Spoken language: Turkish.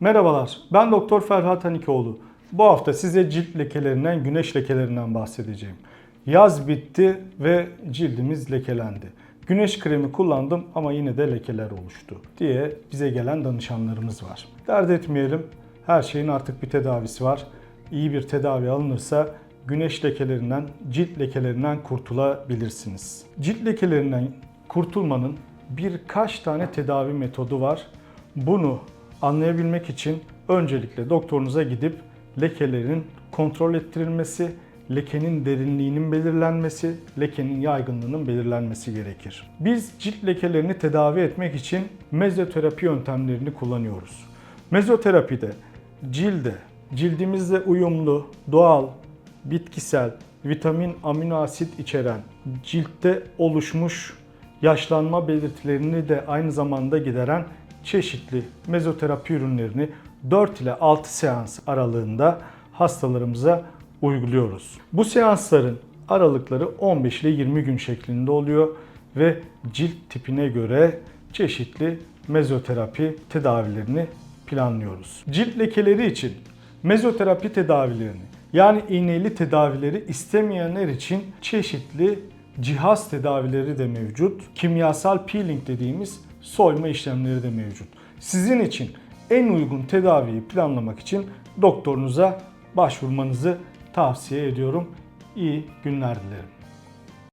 Merhabalar, ben Doktor Ferhat Hanikoğlu. Bu hafta size cilt lekelerinden, güneş lekelerinden bahsedeceğim. Yaz bitti ve cildimiz lekelendi. Güneş kremi kullandım ama yine de lekeler oluştu diye bize gelen danışanlarımız var. Dert etmeyelim, her şeyin artık bir tedavisi var. İyi bir tedavi alınırsa güneş lekelerinden, cilt lekelerinden kurtulabilirsiniz. Cilt lekelerinden kurtulmanın birkaç tane tedavi metodu var. Bunu anlayabilmek için öncelikle doktorunuza gidip lekelerin kontrol ettirilmesi, lekenin derinliğinin belirlenmesi, lekenin yaygınlığının belirlenmesi gerekir. Biz cilt lekelerini tedavi etmek için mezoterapi yöntemlerini kullanıyoruz. Mezoterapide cilde, cildimizle uyumlu, doğal, bitkisel, vitamin, amino asit içeren, ciltte oluşmuş yaşlanma belirtilerini de aynı zamanda gideren çeşitli mezoterapi ürünlerini 4 ile 6 seans aralığında hastalarımıza uyguluyoruz. Bu seansların aralıkları 15 ile 20 gün şeklinde oluyor ve cilt tipine göre çeşitli mezoterapi tedavilerini planlıyoruz. Cilt lekeleri için mezoterapi tedavilerini yani iğneli tedavileri istemeyenler için çeşitli cihaz tedavileri de mevcut. Kimyasal peeling dediğimiz soyma işlemleri de mevcut. Sizin için en uygun tedaviyi planlamak için doktorunuza başvurmanızı tavsiye ediyorum. İyi günler dilerim.